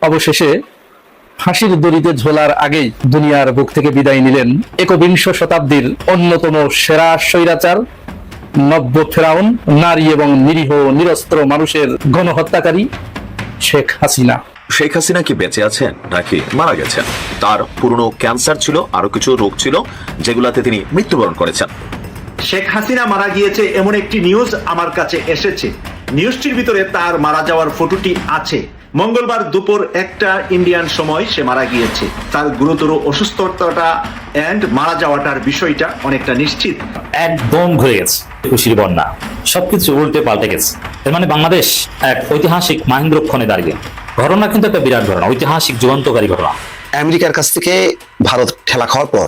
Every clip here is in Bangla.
অবশেষে ফাঁসির দড়িতে ঝোলার আগেই দুনিয়ার বুক থেকে বিদায় নিলেন একবিংশ শতাব্দীর অন্যতম সেরা স্বৈরাচার নব্য ফেরাউন নারী এবং নিরীহ নিরস্ত্র মানুষের গণহত্যাকারী শেখ হাসিনা। শেখ হাসিনা কি বেঁচে আছেন নাকি মারা গেছেন? তার পুরনো ক্যান্সার ছিল আরও কিছু রোগ ছিল যেগুলাতে তিনি মৃত্যুবরণ করেছেন। শেখ হাসিনা মারা গিয়েছে এমন একটি নিউজ আমার কাছে এসেছে। নিউজটির ভিতরে তার মারা যাওয়ার ফটোটি আছে। মঙ্গলবার দুপুর একটা ইন্ডিয়ান সময় সে মারা গিয়েছে। তার গুরুতর অসুস্থতাটা এন্ড মারা যাওয়াটার বিষয়টা অনেকটা নিশ্চিত। একদম ঘুরে গেছে খুশির বন্যা। সবকিছু উল্টে পাল্টে গেছে। এর মানে বাংলাদেশ এক ঐতিহাসিক মাহেন্দ্রক্ষণে দাঁড়িয়ে। ঘটনা কিন্তু একটা বিরাট ঘটনা ঐতিহাসিক যুগান্তকারী ঘটনা। আমেরিকার কাছ থেকে ভারত ঠেলা খাওয়ার পর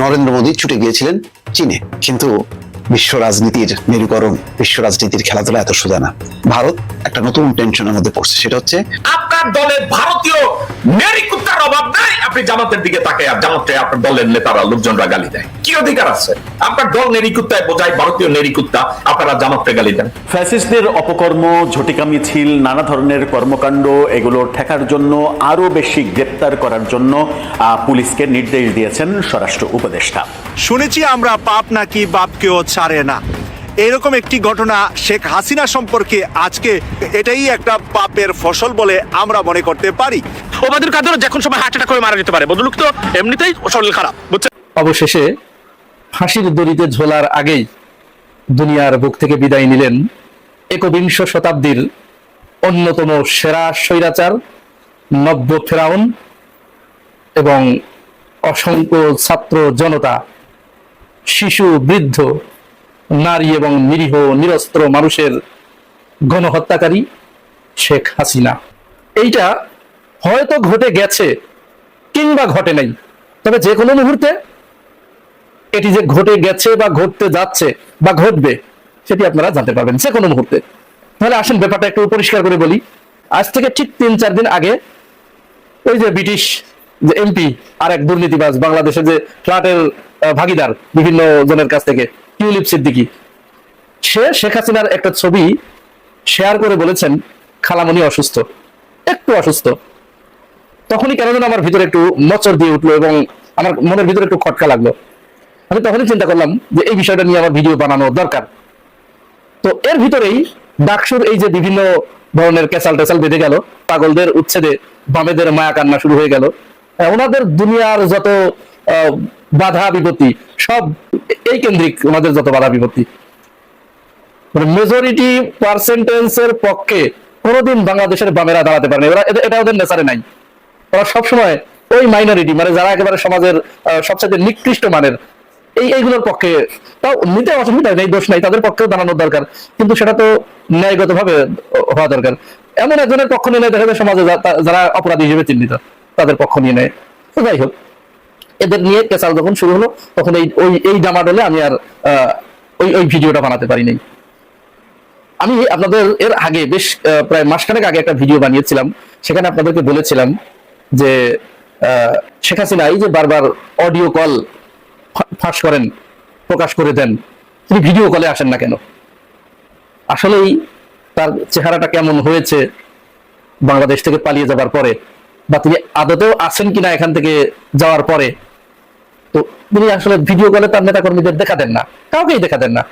নরেন্দ্র মোদী ছুটে গিয়েছিলেন চীনে। কিন্তু বিশ্ব রাজনীতির মেরুকরণ বিশ্ব রাজনীতির খেলাধুলা এত সোজা না। ভারত একটা নতুন টেনশনের মধ্যে পড়ছে সেটা হচ্ছে আপনার দলের ভারতীয় নেরি কুত্তার অভাব নাই। আপনি জামাতের দিকে তাকে আর জামাতে আপনার দলের নেতারা লোকজনরা গালি দেয়। কি অধিকার আছে? আপনার দল নেরি কুত্তায় বোঝায় ভারতীয় নেরি কুত্তা আপনারা জামাতকে গালি দেন। ফ্যাসিস্টদের অপকর্ম ঝটিকা মিছিল নানা ধরনের কর্মকাণ্ড এগুলো ঠেকার জন্য আরও বেশি গ্রেপ্তার করার জন্য আহ, পুলিশকে নির্দেশ দিয়েছেন স্বরাষ্ট্র উপদেষ্টা। শুনেছি আমরা পাপ নাকি বাপকেও ছাড়ে না। এরকম একটি ঘটনা শেখ হাসিনা সম্পর্কে আজকে এটাই একটা পাপের ফসল বলে আমরা মনে করতে পারি। ওবায়দুল কাদের যখন সময় হার্ট অ্যাটাক করে মারা যেতে পারে বদলুক তো এমনিতেই শরীর খারাপ বুঝছেন? অবশেষে ফাঁসির দড়িতে ঝোলার আগেই দুনিয়ার বুক থেকে বিদায় নিলেন একবিংশ শতাব্দীর অন্যতম সেরা স্বৈরাচার নব্য ফেরাউন এবং অসংখ্য ছাত্র জনতা শিশু বৃদ্ধ নারী এবং নিরীহ নিরস্ত্র মানুষের গণহত্যাকারী শেখ হাসিনা। এইটা হয়তো ঘটে গেছে কিংবা ঘটে নাই। তবে যে কোনো মুহূর্তে এটি যে ঘটে গেছে বা ঘটতে যাচ্ছে বা ঘটবে, সেটি আপনারা জানতে পারবেন যে কোনো মুহূর্তে। তাহলে আসেন ব্যাপারটা একটু পরিষ্কার করে বলি। আজ থেকে ঠিক তিন চার দিন আগে ওই যে ব্রিটিশ যে এমপি আর এক দুর্নীতিবাজ বাংলাদেশের যে ফ্ল্যাটের ভাগিদার বিভিন্ন জনের কাছ থেকে টিউলিপ সিদ্দিকি। সে শেখ হাসিনার একটা ছবি শেয়ার করে বলেছেন, খালামণি অসুস্থ। একটু অসুস্থ। তখনই কেন যেন আমার ভিতরে একটু নচর দিয়ে উঠল এবং আমার মনের ভিতরে একটু খটকা লাগল। আমি তখনই চিন্তা করলাম যে এই বিষয়টা নিয়ে আমার ভিডিও বানানো দরকার। তো এর ভিতরেই ডাকসুর এই যে বিভিন্ন ধরনের ক্যাসাল টেসাল বেঁধে গেল, পাগলদের উচ্ছেদে বামেদের মায়া কান্না শুরু হয়ে গেল। ওনাদের দুনিয়ার যত বাধা বিপত্তি, সব এই কেন্দ্রিক ওনাদের যত বাধা বিপত্তি। মেজরিটি পার্সেন্টেন্সের পক্ষে কোনোদিন বাংলাদেশের বামেরা দাঁড়াতে পারে না। ওরা এটা ওদের নেচারে নাই। ওরা সবসময় ওই মাইনরিটি মানে যারা একেবারে সমাজের সবচেয়ে নিকৃষ্ট মানের, এই এইগুলোর পক্ষে তাও নিতে অসুবিধা নেই দোষ নাই, তাদের পক্ষেও দাঁড়ানোর দরকার। কিন্তু সেটা তো ন্যায়গত ভাবে হওয়া দরকার। এমন একজনের পক্ষ নিয়ে নেয়, দেখা যায় সমাজে যারা অপরাধী হিসেবে চিহ্নিত, তাদের পক্ষ নিয়ে নেয়। তো যাই হোক। এদের নিয়ে কেসাল যখন শুরু হলো, তখন এই, ওই, এই ডামাডোলে আমি আর ওই ওই ভিডিওটা বানাতে পারিনি। আমি আপনাদের এর আগে বেশ প্রায় মাসখানেক আগে একটা ভিডিও বানিয়েছিলাম, সেখানে আপনাদেরকে বলেছিলাম যে শেখ হাসিনা এই যে বারবার অডিও কল ফাঁস করেন, প্রকাশ করে দেন, তিনি ভিডিও কলে আসেন না কেন? আসলেই তার চেহারাটা কেমন হয়েছে বাংলাদেশ থেকে পালিয়ে যাবার পরে, বা তিনি আদতেও আছেন কিনা এখান থেকে যাওয়ার পরে তো তিনি আসলে ভিডিও কলে তার নেতা কর্মীদের দেখা দেন না, কাউকেই দেখা দেন না।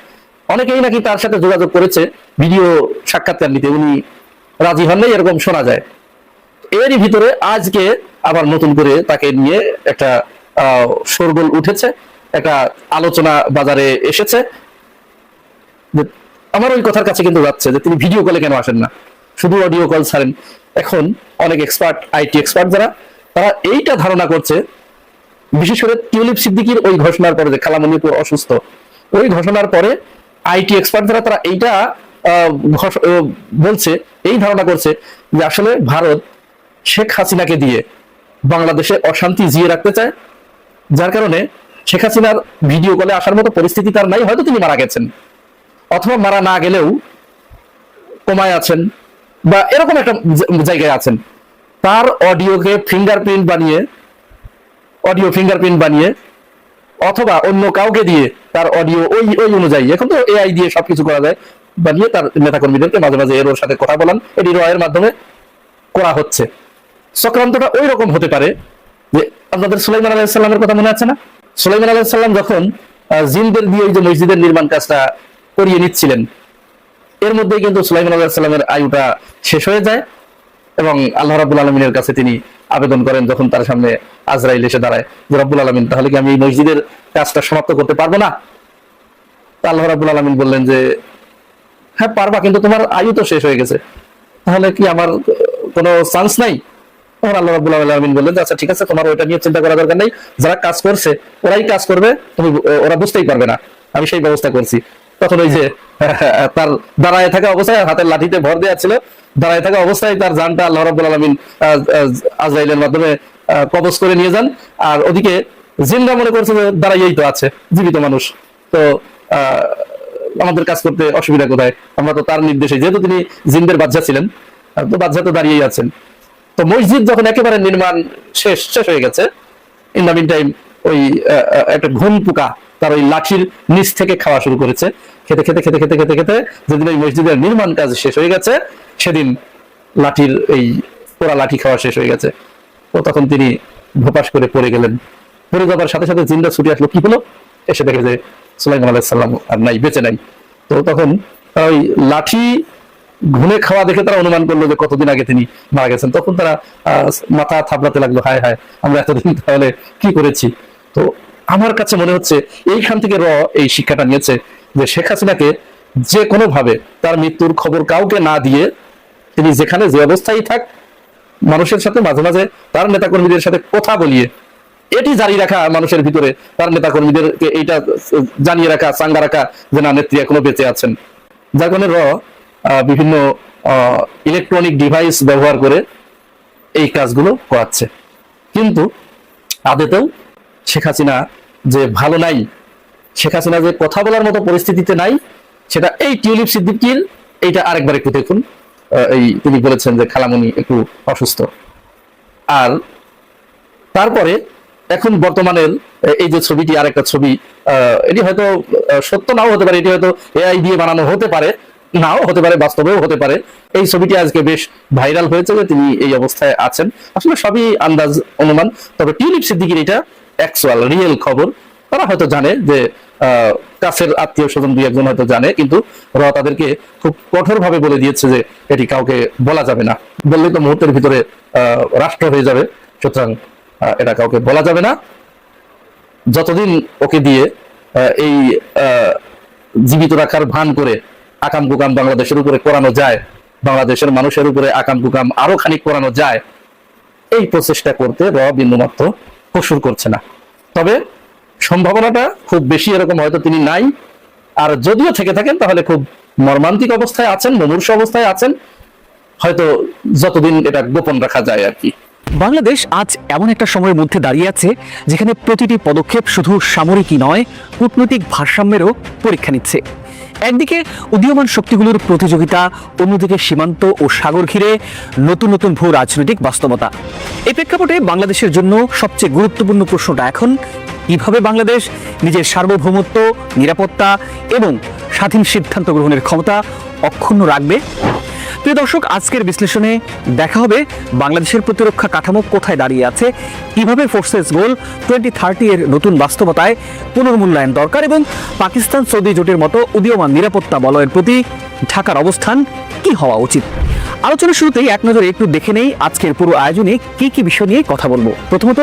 অনেকেই নাকি তার সাথে যোগাযোগ করেছে ভিডিও সাক্ষাৎকার নিতে, উনি রাজি হন নাই এরকম শোনা যায়। এরই ভিতরে আজকে আবার নতুন করে তাকে নিয়ে একটা শোরগোল উঠেছে, একটা আলোচনা বাজারে এসেছে। আমার ওই কথার কাছে কিন্তু যাচ্ছে যে তিনি ভিডিও কলে কেন আসেন না? শুধু অডিও কল ছাড়েন। এখন অনেক এক্সপার্ট আইটি এক্সপার্ট যারা, তারা এইটা ধারণা করছে বিশেষ করে টিউলিপ সিদ্দিকির ওই ঘোষণার পরে যে খালামণি অসুস্থ, ওই ঘোষণার পরে আইটি এক্সপার্ট যারা, তারা এইটা বলছে, এই ধারণা করছে যে আসলে ভারত শেখ হাসিনাকে দিয়ে বাংলাদেশে অশান্তি জিয়ে রাখতে চায়। যার কারণে শেখ হাসিনার ভিডিও কলে আসার মতো পরিস্থিতি তার নাই, হয়তো তিনি মারা গেছেন। অথবা মারা না গেলেও কমায় আছেন বা এরকম একটা জায়গায় আছেন। তার অডিওকে ফিঙ্গারপ্রিন্ট বানিয়ে অডিও ফিঙ্গারপ্রিন্ট বানিয়ে অথবা অন্য কাউকে দিয়ে তার অডিও ওই ওই অনুযায়ী, এখন তো এআই দিয়ে সবকিছু করা যায়, বানিয়ে তার নেতাকর্মীদেরকে মাঝে মাঝে এর ওর সাথে কথা বলান, এটি রয়ের মাধ্যমে করা হচ্ছে। চক্রান্তটা ওই রকম হতে পারে যে আপনাদের সুলাইমান আলাইসাল্লামের কথা মনে আছে না? সুলাইমান আলাইসাল্লাম যখন জিনদের দিয়ে ওই যে মসজিদের নির্মাণ কাজটা করিয়ে নিচ্ছিলেন, এর মধ্যেই কিন্তু সুলাইমান আলাইসাল্লামের আয়ুটা শেষ হয়ে যায়। এবং আল্লাহ রাবুল আলমিনের কাছে তিনি আবেদন করেন যখন তার সামনে আজরাইল এসে দাঁড়ায় রব্বুল আলমিন, তাহলে কি আমি এই মসজিদের কাজটা সমাপ্ত করতে পারব না? আল্লাহ রাবুল আলমিন বললেন যে হ্যাঁ পারবা, কিন্তু তোমার আয়ু তো শেষ হয়ে গেছে। তাহলে কি আমার কোনো চান্স নাই? তখন আল্লাহ রাবুল আলমিন বললেন আচ্ছা ঠিক আছে, তোমার ওইটা নিয়ে চিন্তা করা দরকার নেই। যারা কাজ করছে, ওরাই কাজ করবে, তুমি, ওরা বুঝতেই পারবে না। আমি সেই ব্যবস্থা করছি। তখন ওই যে, তার দাঁড়ায় থাকা অবস্থায় হাতের লাঠিতে ভর দেওয়া ছিল। দাঁড়ায় থাকা অবস্থায় তার জানটা আল্লাহ রাবুল আলমিন আজরাইলের মাধ্যমে কবজ করে নিয়ে যান। আর ওদিকে জিন্দা মনে করছে যে দাঁড়াইয়েই তো আছে, জীবিত মানুষ। তো আমাদের কাজ করতে অসুবিধা কোথায়? আমরা তো তার নির্দেশে, যেহেতু তিনি জিন্দের বাচ্চা ছিলেন তো বাচ্চা তো দাঁড়িয়েই আছেন। তো মসজিদ যখন একেবারে নির্মাণ শেষ শেষ হয়ে গেছে ইন দ্য মিন টাইম ওই একটা ঘুম পোকা তার ওই লাঠির নিচ থেকে খাওয়া শুরু করেছে। খেতে খেতে খেতে খেতে খেতে খেতে যেদিন ওই মসজিদের নির্মাণ কাজ শেষ হয়ে গেছে, সেদিন লাঠির এই পোড়া লাঠি খাওয়া শেষ হয়ে গেছে। তো তখন তিনি ভোপাস করে পড়ে গেলেন। পড়ে যাবার সাথে সাথে জিন্দা ছুটে আসলো। কি হলো? এসে দেখে যে সুলাইমান আলাইসাল্লাম আর নাই, বেঁচে নাই। তো তখন ওই লাঠি ঘুমে খাওয়া দেখে তারা অনুমান করল যে কতদিন আগে তিনি মারা গেছেন। তখন তারা মাথা থাপড়াতে লাগল, হায় হায়, আমরা এতদিন তাহলে কি করেছি? তো আমার কাছে মনে হচ্ছে এইখান থেকে র এই শিক্ষাটা নিয়েছে যে শেখ হাসিনাকে যে কোনো ভাবে তার মৃত্যুর খবর কাউকে না দিয়ে তিনি যেখানে যে অবস্থায় থাক, মানুষের সাথে মাঝে মাঝে তার নেতাকর্মীদের সাথে কথা বলিয়ে, এটি জারি রাখা মানুষের ভিতরে, তার নেতাকর্মীদেরকে এইটা জানিয়ে রাখা, চাঙ্গা রাখা যে না, নেত্রী এখনও বেঁচে আছেন। যার কারণে র বিভিন্ন ইলেকট্রনিক ডিভাইস ব্যবহার করে এই কাজগুলো করাচ্ছে। কিন্তু আদেতেও শেখ হাসিনা যে ভালো নাই, শেখ হাসিনা যে কথা বলার মতো পরিস্থিতিতে নাই, সেটা এই টিউলিপ সিদ্দিকির, এইটা আরেকবার একটু দেখুন। এই তিনি বলেছেন যে খালামণি একটু অসুস্থ। আর তারপরে এখন বর্তমানের এই যে ছবিটি, আরেকটা ছবি এটি হয়তো সত্য নাও হতে পারে, এটি হয়তো এআই দিয়ে বানানো হতে পারে, নাও হতে পারে, বাস্তবেও হতে পারে। এই ছবিটি আজকে বেশ ভাইরাল হয়েছে যে তিনি এই অবস্থায় আছেন। আসলে সবই আন্দাজ, অনুমান। তবে টিউলিপ সিদ্দিকির এটা অ্যাকচুয়াল রিয়েল খবর, তারা হয়তো জানে যে কাছের আত্মীয় স্বজন দুই একজন হয়তো জানে, কিন্তু র তাদেরকে খুব কঠোরভাবে বলে দিয়েছে যে, এটি কাউকে বলা যাবে না। বললে তো মুহূর্তের ভিতরে রাষ্ট্র হয়ে যাবে। সুতরাং এটা কাউকে বলা যাবে না। যতদিন ওকে দিয়ে এই জীবিত রাখার ভান করে আকাম কুকাম বাংলাদেশের উপরে করানো যায়, বাংলাদেশের মানুষের উপরে আকাম কুকাম আরও খানিক করানো যায়, এই প্রচেষ্টা করতে র বিন্দুমাত্র কসুর করছে না। তবে সম্ভাবনাটা খুব বেশি এরকম হয়তো তিনি নাই। আর যদিও থেকে থাকেন, তাহলে খুব মর্মান্তিক অবস্থায় আছেন, মমূর্ষ অবস্থায় আছেন। হয়তো যতদিন এটা গোপন রাখা যায় আর কি। বাংলাদেশ আজ এমন একটা সময়ের মধ্যে দাঁড়িয়ে আছে, যেখানে প্রতিটি পদক্ষেপ শুধু সামরিকই নয়, কূটনৈতিক ভারসাম্যেরও পরীক্ষা নিচ্ছে। একদিকে উদীয়মান শক্তিগুলোর প্রতিযোগিতা, অন্যদিকে সীমান্ত ও সাগর ঘিরে নতুন নতুন ভূ রাজনৈতিক বাস্তবতা। এই প্রেক্ষাপটে বাংলাদেশের জন্য সবচেয়ে গুরুত্বপূর্ণ প্রশ্নটা এখন, কীভাবে বাংলাদেশ নিজের সার্বভৌমত্ব, নিরাপত্তা এবং স্বাধীন সিদ্ধান্ত গ্রহণের ক্ষমতা অক্ষুণ্ণ রাখবে? প্রিয় দর্শক, আজকের বিশ্লেষণে দেখা হবে বাংলাদেশের প্রতিরক্ষা কাঠামো কোথায় দাঁড়িয়ে আছে, কীভাবে ফোর্সেস গোল টোয়েন্টি থার্টি এর নতুন বাস্তবতায় পুনর্মূল্যায়ন দরকার এবং পাকিস্তান সৌদি জোটের মতো উদীয়মান নিরাপত্তা বলয়ের প্রতি ঢাকার অবস্থান কি হওয়া উচিত। আলোচনার শুরুতেই এক নজরে একটু দেখে নেই আজকের পুরো আয়োজনে কি কি বিষয় নিয়ে কথা বলব। প্রথমত,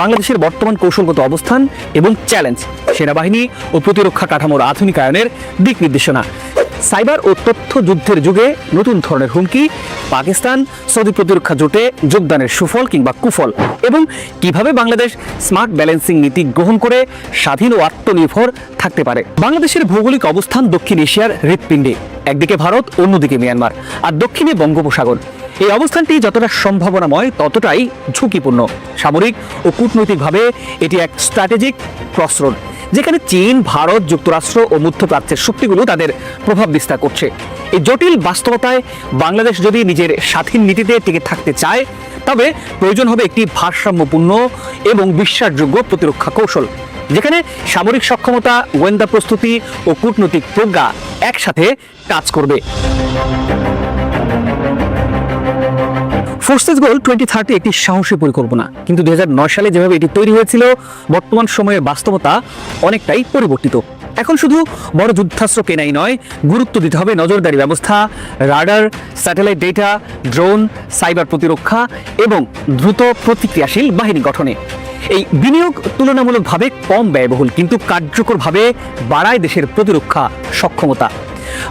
বাংলাদেশের বর্তমান কৌশলগত অবস্থান এবং চ্যালেঞ্জ, সেনাবাহিনী ও প্রতিরক্ষা কাঠামোর আধুনিকায়নের দিক নির্দেশনা। সাইবার ও তথ্য যুদ্ধের যুগে নতুন ধরনের হুমকি, পাকিস্তান সৌদি প্রতিরক্ষা জোটে যোগদানের সুফল কিংবা কুফল, এবং কীভাবে বাংলাদেশ স্মার্ট ব্যালেন্সিং নীতি গ্রহণ করে স্বাধীন ও আত্মনির্ভর থাকতে পারে। বাংলাদেশের ভৌগোলিক অবস্থান দক্ষিণ এশিয়ার হৃৎপিণ্ডে। একদিকে ভারত, অন্যদিকে মিয়ানমার আর দক্ষিণে বঙ্গোপসাগর। এই অবস্থানটি যতটা সম্ভাবনাময়, ততটাই ঝুঁকিপূর্ণ। সামরিক ও কূটনৈতিকভাবে এটি এক স্ট্র্যাটেজিক ক্রসরোড যেখানে চীন, ভারত, যুক্তরাষ্ট্র ও মধ্যপ্রাচ্যের শক্তিগুলো তাদের প্রভাব বিস্তার করছে। এই জটিল বাস্তবতায় বাংলাদেশ যদি নিজের স্বাধীন নীতিতে টিকে থাকতে চায়, তবে প্রয়োজন হবে একটি ভারসাম্যপূর্ণ এবং বিশ্বাসযোগ্য প্রতিরক্ষা কৌশল। যেখানে সামরিক সক্ষমতা, গোয়েন্দা প্রস্তুতি ও কূটনৈতিক প্রজ্ঞা একসাথে কাজ করবে। ফোর্সেস গোল টোয়েন্টি থার্টি একটি সাহসী পরিকল্পনা। কিন্তু দুই হাজার নয় সালে যেভাবে এটি তৈরি হয়েছিল, বর্তমান সময়ের বাস্তবতা অনেকটাই পরিবর্তিত। এখন শুধু বড় যুদ্ধাস্ত্র কেনাই নয়, গুরুত্ব দিতে হবে নজরদারি ব্যবস্থা, radar, satellite data, drone, cyber প্রতিরক্ষা এবং দ্রুত প্রতিক্রিয়াশীল বাহিনী গঠনে। এই বিনিয়োগ তুলনামূলকভাবে কম ব্যয়বহুল, কিন্তু কার্যকরভাবে বাড়ায় দেশের প্রতিরক্ষা সক্ষমতা।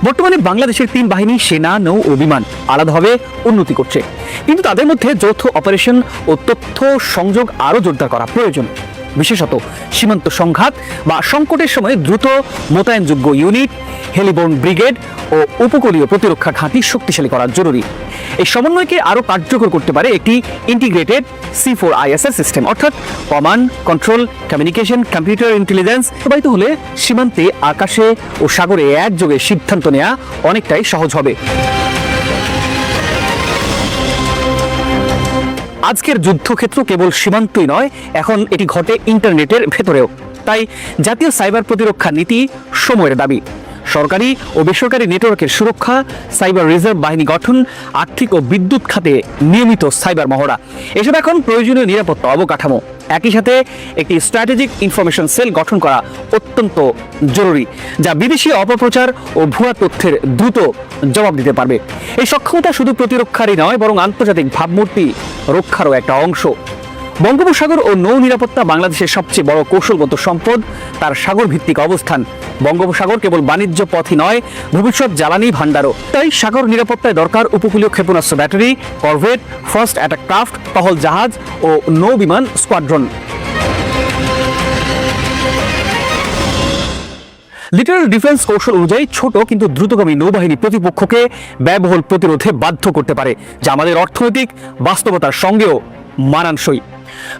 বর্তমানে বাংলাদেশের তিন বাহিনী সেনা, নৌ ও বিমান আলাদাভাবে উন্নতি করছে। কিন্তু তাদের মধ্যে যৌথ অপারেশন ও তথ্য সংযোগ আরও জোরদার করা প্রয়োজন। বিশেষত সীমান্ত সংঘাত বা সংকটের সময় দ্রুত মোতায়েনযোগ্য ইউনিট, হেলিবোর্ন ব্রিগেড ও উপকূলীয় প্রতিরক্ষা ঘাঁটি শক্তিশালী করা জরুরি। এই সমন্বয়কে আরও কার্যকর করতে পারে একটি integrated C four ISS system, অর্থাৎ command, control, communication, computer intelligence. প্রবাহিত হলে সীমান্তে আকাশে ও সাগরে একযোগে সিদ্ধান্ত নেওয়া অনেকটাই সহজ হবে। আজকের যুদ্ধক্ষেত্র কেবল সীমান্তই নয়, এখন এটি ঘটে ইন্টারনেটের ভেতরেও। তাই জাতীয় সাইবার প্রতিরক্ষা নীতি সময়ের দাবি। সরকারি ও বেসরকারি নেটওয়ার্কের সুরক্ষা, সাইবার রিজার্ভ বাহিনী গঠন, আর্থিক ও বিদ্যুৎ খাতে নিয়মিত সাইবার মহড়া। এসব এখন প্রয়োজনীয় নিরাপত্তা অবকাঠামো। একই সাথে একটি স্ট্র্যাটেজিক ইনফরমেশন সেল গঠন করা অত্যন্ত জরুরি, যা বিদেশি অপপ্রচার ও ভুয়া তথ্যের দ্রুত জবাব দিতে পারবে। এই সক্ষমতা শুধু প্রতিরক্ষারই নয়, বরং আন্তর্জাতিক ভাবমূর্তি রক্ষারও একটা অংশ। বঙ্গোপসাগর ও নৌ নিরাপত্তা বাংলাদেশের সবচেয়ে বড় কৌশলগত সম্পদ, তার সাগর ভিত্তিক অবস্থান। বঙ্গোপসাগর কেবল বাণিজ্য পথই নয়, ভবিষ্যৎ জ্বালানি ভাণ্ডারও। তাই সাগর নিরাপত্তায় দরকার উপকূলীয় ক্ষেপণাস্ত্র battery, corvette, first attack craft, টহল জাহাজ ও নৌ বিমান স্কোয়াড্রন। লিটারাল ডিফেন্স কৌশল অনুযায়ী ছোট কিন্তু দ্রুতগামী নৌবাহিনী প্রতিপক্ষকে ব্যয়বহুল প্রতিরোধে বাধ্য করতে পারে, যা আমাদের অর্থনৈতিক বাস্তবতার সঙ্গেও মানানসই।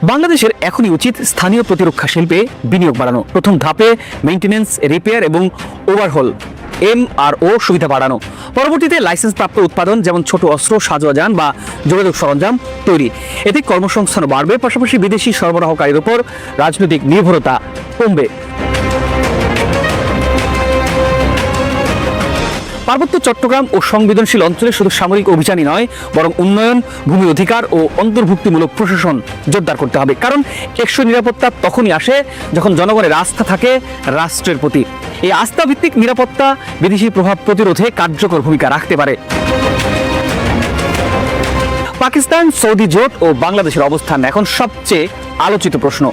বাংলাদেশের এখনই উচিত স্থানীয় প্রতিরক্ষা শিল্পে বিনিয়োগ বাড়ানো। প্রথম ধাপে মেইনটেনেন্স রিপেয়ার এবং ওভারহোল এম আর ও সুবিধা বাড়ানো। পরবর্তীতে লাইসেন্স প্রাপ্ত উৎপাদন, যেমন ছোট অস্ত্র, সাজোয়া যান বা যোগাযোগ সরঞ্জাম তৈরি। এতে কর্মসংস্থান বাড়বে, পাশাপাশি বিদেশি সরবরাহকারীর উপর রাজনৈতিক নির্ভরতা কমবে। পার্বত্য চট্টগ্রাম ও সংবেদনশীল অঞ্চলে শুধু সামরিক অভিযানই নয়, বরং উন্নয়ন, ভূমি অধিকার ও অন্তর্ভুক্তিমূলক প্রশাসন জোরদার করতে হবে। কারণ টেকসই নিরাপত্তা তখনই আসে যখন জনগণের আস্থা থাকে রাষ্ট্রের প্রতি। এই আস্থা ভিত্তিক নিরাপত্তা বিদেশি প্রভাব প্রতিরোধে কার্যকর ভূমিকা রাখতে পারে। পাকিস্তান, সৌদি জোট ও বাংলাদেশের অবস্থান এখন সবচেয়ে আলোচিত প্রশ্ন।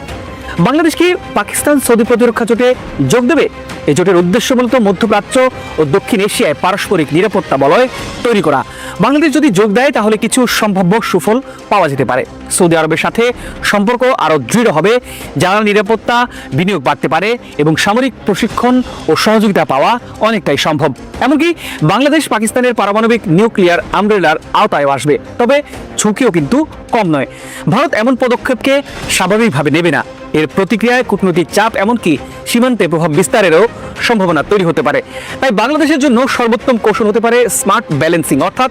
বাংলাদেশ কি পাকিস্তান সৌদি প্রতিরক্ষা জোটে যোগ দেবে? এই জোটের উদ্দেশ্য মূলত মধ্যপ্রাচ্য ও দক্ষিণ এশিয়ায় পারস্পরিক নিরাপত্তা বলয় তৈরি করা। বাংলাদেশ যদি যোগ দেয়, তাহলে কিছু সম্ভাব্য সুফল পাওয়া যেতে পারে। সৌদি আরবের সাথে সম্পর্ক আরও দৃঢ় হবে জ্বালানি নিরাপত্তা বিনিয়োগ বাড়তে পারে এবং সামরিক প্রশিক্ষণ ও সহযোগিতা পাওয়া অনেকটাই সম্ভব। এমনকি বাংলাদেশ পাকিস্তানের পারমাণবিক নিউক্লিয়ার আমব্রেলার আওতায় আসবে। তবে ঝুঁকিও কিন্তু কম নয়। ভারত এমন পদক্ষেপকে স্বাভাবিকভাবে নেবে না। এর প্রতিক্রিয়ায় কূটনৈতিক চাপ এমনকি সীমান্তে প্রভাব বিস্তারেরও সম্ভাবনা তৈরি হতে পারে। তাই বাংলাদেশের জন্য সর্বোত্তম কৌশল হতে পারে স্মার্ট ব্যালেন্সিং, অর্থাৎ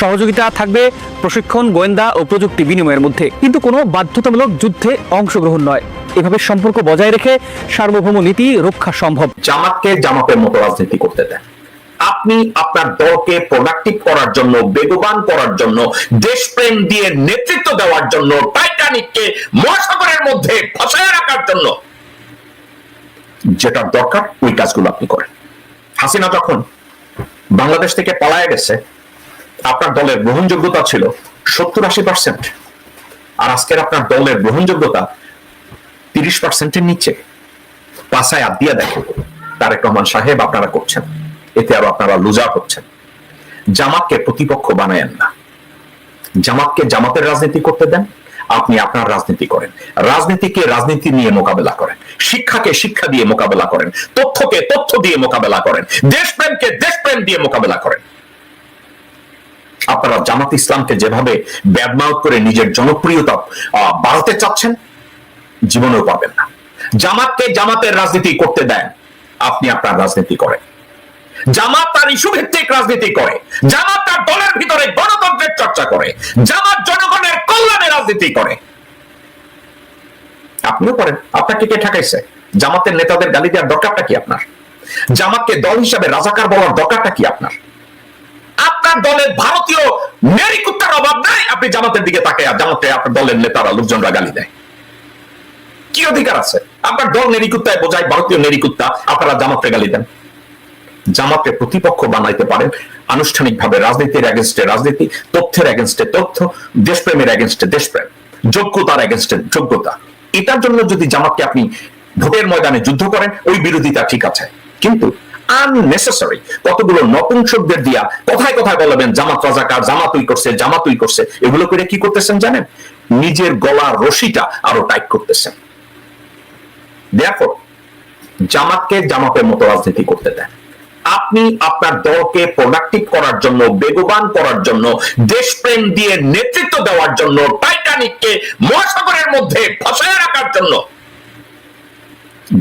সহযোগিতা থাকবে প্রশিক্ষণ, গোয়েন্দা ও প্রযুক্তি বিনিময়ের মধ্যে। কিন্তু কোনো বাধ্যতামূলক যুদ্ধে অংশগ্রহণ নয়। এভাবে সম্পর্ক বজায় রেখে সার্বভৌম নীতি রক্ষা সম্ভব। জামাতকে জামাতের মতো রাজনীতি করতে দেন আপনি আপনার দলকে প্রোডাক্টিভ করার জন্য, বেগবান করার জন্য, দেশপ্রেম দিয়ে নেতৃত্ব দেওয়ার জন্য টাইটানিককে মহাসাগরের মধ্যে ফসায় রাখার জন্য। যেটা দরকার, ওই কাজগুলো আপনি করেন। হাসিনা যখন বাংলাদেশ থেকে পলায় গেছে, আপনার দলের গ্রহণযোগ্যতা ছিল সত্তর আশি পার্সেন্ট আর আজকের আপনার দলের গ্রহণযোগ্যতা তিরিশ পার্সেন্টের নিচে। পাশায় আপ দিয়ে দেখেন, তারেক রহমান সাহেব আপনারা করছেন। এতে আরও আপনারা লুজার হচ্ছেন জামাতকে প্রতিপক্ষ বানায়েন না। জামাতকে জামাতের রাজনীতি করতে দেন, আপনি আপনার রাজনীতি করেন। রাজনীতিকে রাজনীতি নিয়ে মোকাবেলা করেন, শিক্ষাকে শিক্ষা দিয়ে মোকাবেলা করেন, তথ্যকে তথ্য দিয়ে মোকাবেলা করেন, দেশপ্রেমকে দেশপ্রেম দিয়ে মোকাবেলা করেন। আপনারা জামাত ইসলামকে যেভাবে ব্যাডমাউথ করে নিজের জনপ্রিয়তা বাড়াতে চাচ্ছেন, জীবনেও পাবেন না। জামাতকে জামাতের রাজনীতি করতে দেন, আপনি আপনার রাজনীতি করেন। জামাত তার ইস্যু ভিত্তিক রাজনীতি করে, জামাত তার দলের ভিতরে গণতন্ত্রের চর্চা করে, জামাত জনগণের কল্যাণে রাজনীতি করে। আপনিও করেন, আপনাকে কে ঠেকাইছে? জামাতের নেতাদের গালি দেওয়ার দরকারটা কি আপনার? জামাতকে দল হিসাবে রাজাকার বলার দরকারটা কি আপনার? আপনার দলের ভারতীয় নেরি কুত্তার অভাব নাই, আপনি জামাতের দিকে তাকে জামাতে আপনার দলের নেতারা, লোকজনরা গালি দেয়। কি অধিকার আছে? আপনার দল নেরিকুত্তায় বোঝায়, ভারতীয় নেরিকুত্তা আপনারা জামাতে গালি দেন। জামাতে প্রতিপক্ষ বানাইতে পারেন। আনুষ্ঠানিকভাবে রাজনীতির এগেনস্টে রাজনীতি, তথ্যের এগেনস্টে তথ্য, দেশপ্রেমের এগেনস্টে দেশপ্রেম, যোগ্যতার এগেনস্টে যোগ্যতা। এটার জন্য যদি জামাতকে আপনি ভোটের ময়দানে যুদ্ধ করেন, ওই বিরোধিতা ঠিক আছে। কিন্তু আননেসেসারি কতগুলো নপুংসকদের দিয়া কথায় কথায় বলবেন, জামাত রাজাকার জামাতুই করছে জামাতুই করছে। এগুলো করে কি করতেছেন জানেন? নিজের গলার রশিটা আরও টাইট করতেছেন। দেখো জামাতকে জামাতের মতো রাজনীতি করতে দেন। আপনি আপনার দলকে প্রোডাক্টিভ করার জন্য, বেগবান করার জন্য, দেশপ্রেম দিয়ে নেতৃত্ব দেওয়ার জন্য টাইটানিককে মহাসাগরের মধ্যে ফসায় রাখার জন্য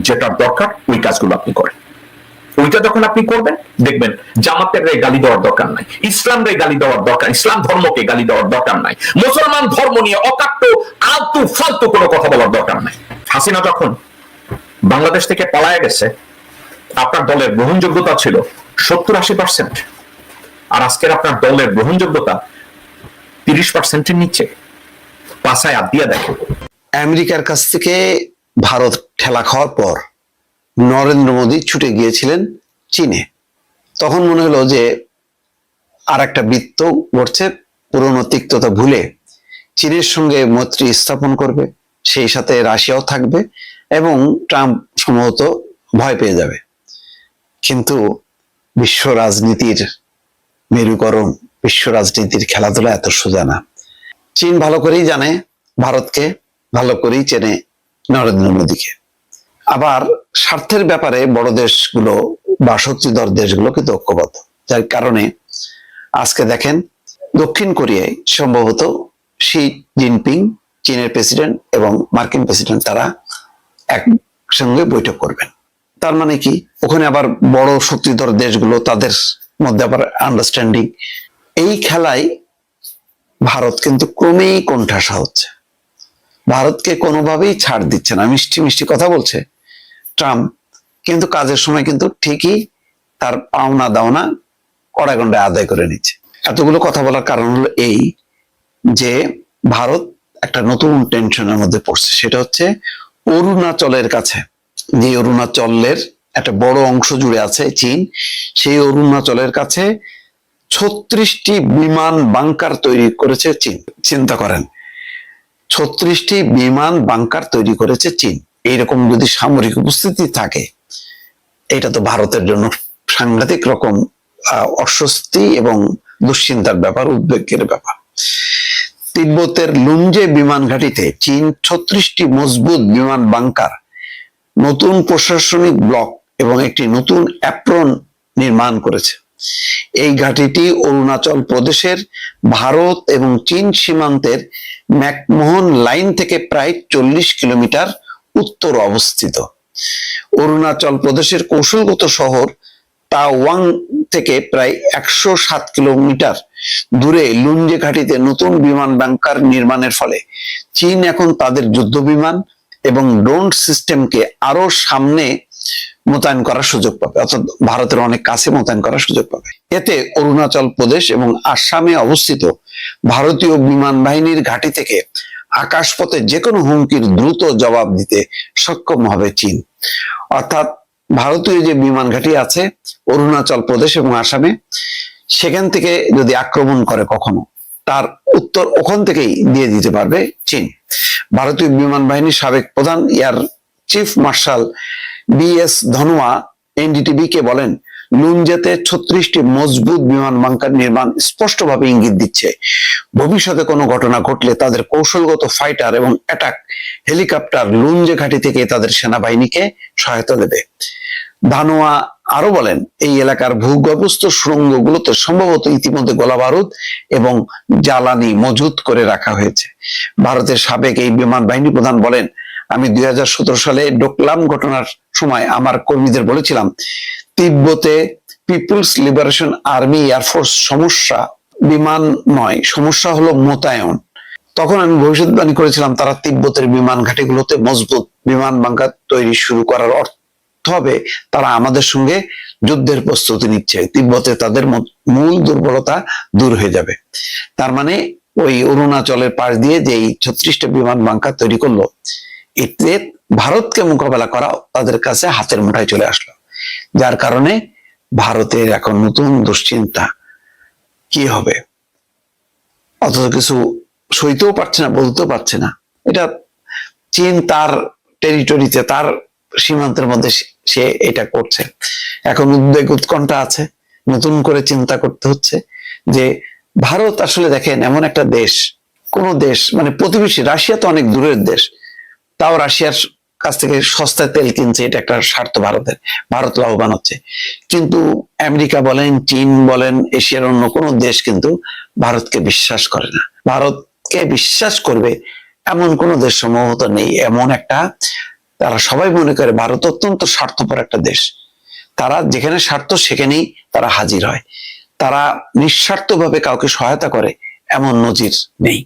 যেটা দরকার, ওই কাজগুলো আপনি করেন। ওইটা যখন আপনি করবেন, দেখবেন জামাতের রে গালি দেওয়ার দরকার নাই, ইসলাম রে গালি দেওয়ার দরকার, ইসলাম ধর্মকে গালি দেওয়ার দরকার নাই, মুসলমান ধর্ম নিয়ে অকাট্য, আলতু ফালতু কোনো কথা বলার দরকার নাই। হাসিনা যখন বাংলাদেশ থেকে পালায় গেছে আপনার দলের গ্রহণযোগ্যতা ছিল সত্তর আশি পার্সেন্ট আর আজকের আপনার দলের গ্রহণযোগ্যতা তিরিশ পার্সেন্টের নিচে। পাশায় আপ দিয়ে দেখে আমেরিকার কাছ থেকে ভারত ঠেলা খাওয়ার পর নরেন্দ্র মোদী ছুটে গিয়েছিলেন চীনে। তখন মনে হলো যে আর একটা বৃত্ত ঘটছে পুরনো তিক্ততা ভুলে চীনের সঙ্গে মৈত্রী স্থাপন করবে, সেই সাথে রাশিয়াও থাকবে এবং ট্রাম্প সম্ভবত ভয় পেয়ে যাবে। কিন্তু বিশ্ব রাজনীতির মেরুকরণ, বিশ্ব রাজনীতির খেলাধুলা এত সোজা না। চীন ভালো করেই জানে, ভারতকে ভালো করেই চেনে নরেন্দ্র মোদীকে। আবার স্বার্থের ব্যাপারে বড় দেশগুলো বা শক্তিধর দেশগুলো কিন্তু ঐক্যবদ্ধ। যার কারণে আজকে দেখেন, দক্ষিণ কোরিয়ায় সম্ভবত শি জিনপিং, চীনের প্রেসিডেন্ট এবং মার্কিন প্রেসিডেন্ট তারা একসঙ্গে বৈঠক করবেন। তার মানে কি? ওখানে আবার বড় শক্তিধর দেশগুলো তাদের মধ্যে আবার আন্ডারস্ট্যান্ডিং এই খেলায় ভারত কিন্তু ক্রমেই কোণঠাসা হচ্ছে। ভারতকে কোনোভাবেই ছাড় দিচ্ছে না। মিষ্টি মিষ্টি কথা বলছে ট্রাম্প, কিন্তু কাজের সময় কিন্তু ঠিকই তার পাওনা দাওনা কড়াগন্ডায় আদায় করে নিচ্ছে। এতগুলো কথা বলার কারণ হলো এই যে ভারত একটা নতুন টেনশনের মধ্যে পড়ছে। সেটা হচ্ছে অরুণাচলের কাছে। যে অরুণাচলের একটা বড় অংশ জুড়ে আছে চীন, সেই অরুণাচলের কাছে ছত্রিশটি বিমান বাংকার তৈরি করেছে চীন। চিন্তা করেন, ছত্রিশটি বিমান বাংকার তৈরি করেছে চীন। এইরকম যদি সামরিক উপস্থিতি থাকে, এটা তো ভারতের জন্য সাংঘাতিক রকম অস্বস্তি এবং দুশ্চিন্তার ব্যাপার, উদ্বেগের ব্যাপার। তিব্বতের লুঞ্জে বিমান ঘাঁটিতে চীন ছত্রিশটি মজবুত বিমান বাংকার নতুন প্রশাসনিক ব্লক এবং একটি নতুন অ্যাপ্রন নির্মাণ করেছে। এই ঘাঁটিটি অরুণাচল প্রদেশের ভারত এবং চীন সীমান্তের ম্যাকমোহন লাইন থেকে প্রায় চল্লিশ কিলোমিটার উত্তর অবস্থিত। অরুণাচল প্রদেশের কৌশলগত শহর তাওয়াং থেকে প্রায় একশো সাত কিলোমিটার দূরে লুঞ্জে ঘাটিতে নতুন বিমান ব্যাংকার নির্মাণের ফলে চীন এখন তাদের যুদ্ধ বিমান এবং ড্রোন সিস্টেমকে আরও সামনে মোতায়েন করার সুযোগ পাবে। অর্থাৎ ভারতের অনেক কাছে মোতায়েন করার সুযোগ পাবে। এতে অরুণাচল প্রদেশ এবং আসামে অবস্থিত ভারতীয় বিমান বাহিনীর ঘাঁটি থেকে আকাশপথে যে কোনো হুমকির দ্রুত জবাব দিতে সক্ষম হবে চীন। অর্থাৎ ভারতীয় যে বিমান ঘাঁটি আছে, অরুণাচল প্রদেশ এবং আসামে, সেখান থেকে যদি আক্রমণ করে কখনো তার উত্তর ওখান থেকেই দিয়ে দিতে পারবে চীন। ভারতীয় বিমান বাহিনীর সাবেক প্রধান air chief marshal B S Dhanoa NDTV কে বলেন, লুনজেতে ছত্রিশটি মজবুত বিমান বাংকার নির্মাণ স্পষ্টভাবে ইঙ্গিত দিচ্ছে। ভবিষ্যতে কোনো ঘটনা ঘটলে তাদের কৌশলগত ফাইটার এবং অ্যাটাক হেলিকপ্টার লুঞ্জে ঘাঁটি থেকে তাদের সেনাবাহিনীকে সহায়তা দেবে। ধানোয়া আরও বলেন, এই এলাকার ভূগর্ভস্থ সুড়ঙ্গগুলোতে সম্ভবত ইতিমধ্যে গোলা বারুদ এবং জ্বালানি মজুত করে রাখা হয়েছে। ভারতের সাবেক এই বিমান বাহিনী প্রধান বলেন, আমি দুই হাজার সতেরো সালে ডোকলাম ঘটনার সময় আমার কর্মীদের বলেছিলাম, তিব্বতে people's liberation army air force সমস্যা বিমান নয়, সমস্যা হলো মোতায়ন। তখন আমি ভবিষ্যৎবাণী করেছিলাম, তারা তিব্বতের বিমান ঘাটিগুলোতে মজবুত বিমান বাংকার তৈরি শুরু করার অর্থ হবে, তারা আমাদের সঙ্গে যুদ্ধের প্রস্তুতি নিচ্ছে। তিব্বতে তাদের মূল দুর্বলতা দূর হয়ে যাবে। তার মানে ওই অরুণাচলের পাশ দিয়ে যে এই ছত্রিশটা বিমান বাংকার তৈরি করল, এতে ভারতকে মোকাবেলা করা তাদের কাছে হাতের মুঠায় চলে আসলো। যার কারণে ভারতের এখন নতুন দুশ্চিন্তা কি হবে? অথচ কিছু সইতেও পারছে না, বলতেও পারছে না। এটা চীন তার টেরিটরিতে তার সীমান্তের মধ্যে সে- এটা করছে। এখন উদ্বেগ উৎকণ্ঠা আছে, নতুন করে চিন্তা করতে হচ্ছে যে ভারত আসলে দেখেন এমন একটা দেশ, কোন দেশ মানে প্রতিবেশী, রাশিয়া তো অনেক দূরের দেশ, তাও রাশিয়ার কাছ থেকে সস্তায় তেল কিনছে, এটা একটা স্বার্থ ভারতের, ভারত লাভবান হচ্ছে। কিন্তু আমেরিকা বলেন, চীন বলেন, এশিয়ার অন্য কোনো দেশ কিন্তু ভারতকে বিশ্বাস করে না। ভারতকে বিশ্বাস করবে এমন কোন দেশ সম্ভবত নেই। এমন একটা তারা সবাই মনে করে ভারত অত্যন্ত স্বার্থপর একটা দেশ। তারা যেখানে স্বার্থ, সেখানেই তারা হাজির হয়। তারা নিঃস্বার্থভাবে কাউকে সহায়তা করে এমন নজির নেই।